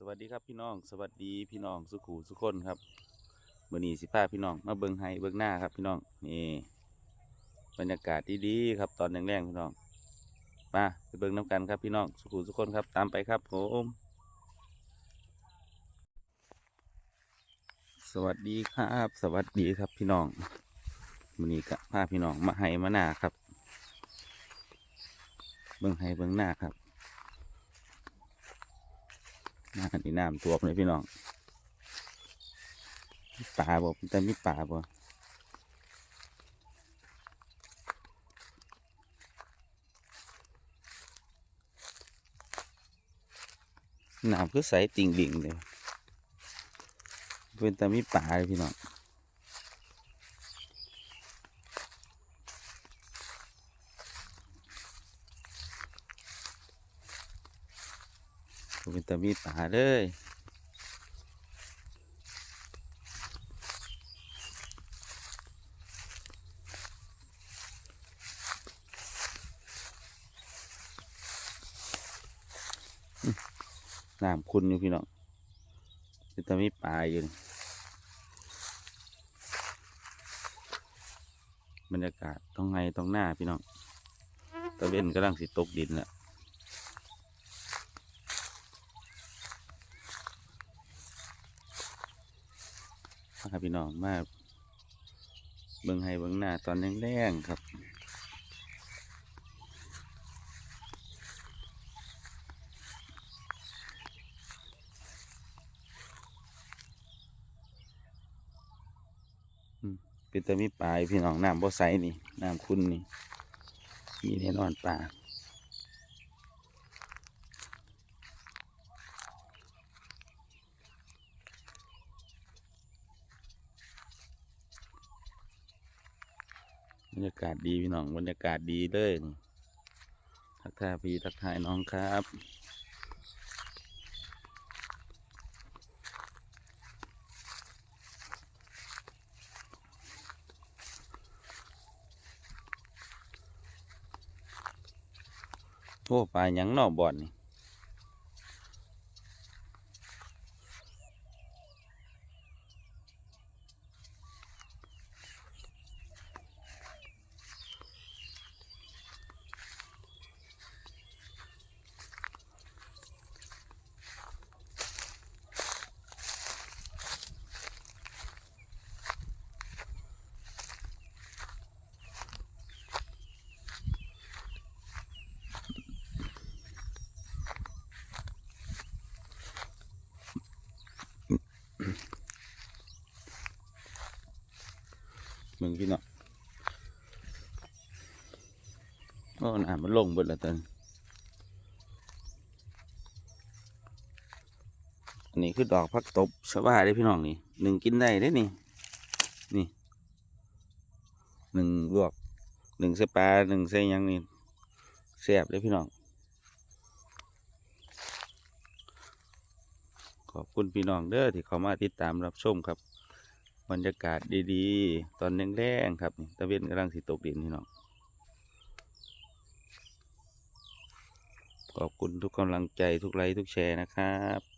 สวัสดีครับพี่น้อง สวัสดีพี่น้องสุขูสุคนครับมื่อนี้สิพาพี่น้อง มาเบิ้งไฮเบิ้งหน้าครับพี่น้องนี่บรรยากาศดีๆครับตอนแรงๆพี่น้อง มาไปเบิ้งน้ำกันครับพี่น้องสุขูสุคนครับตามไปครับผมสวัสดีครับ สวัสดีครับพี่น้องมื่อนี้ก็พาพี่น้องมาไฮมาหน้าครับ เบิ้งไฮเบิ้งหน้าครับ นี่น้ำท่วมเลยพี่น้องป่าบ่แต่มีป่าบ่น้ำคือใสติ่งดิ่งเลยเป็นแต่มีป่าเลยพี่น้อง เป็นแต่มีป่าเลยน้ำคุณอยู่พี่น้องเป็นแต่มีป่าอยู่บรรยากาศต้องไงต้องหน้าพี่น้องตะเวนกำลังสิตกดินแล้ว พาพี่น้องมาเบิ่งให้เบิ่งหน้าตอนแรงๆครับเป็นแต่มีปลายพี่น้องน้ำบ่ใสนี่น้ำคุณนี่มีแน่นอนปลา รรยากาศดีพี่น้องบรรยากาศดีเลยทักทายพี่ทักทายน้องครับโอ้ปลาหยังนอกบ่อนนี่ มึงพี่น้องโอ้น้ำมันลงเบิดล้วตอนอันนี้คือดอกพักตบชาวาได้พี่น้องนี่หนึ่งกินได้ได้นี่นี่หนึ่งลวกหนึ่งใส่ปลาหนึ่งใส่ยังนี่แซ่บเลยพี่น้อง ขอบคุณพี่น้องเด้อที่เข้ามาติดตามรับชมครับ บรรยากาศดีๆ ตอนแรงๆครับนี่ตะเวนกำลังสิตกดินพี่น้องขอบคุณทุกกำลังใจทุกไลค์ทุกแชร์นะครับ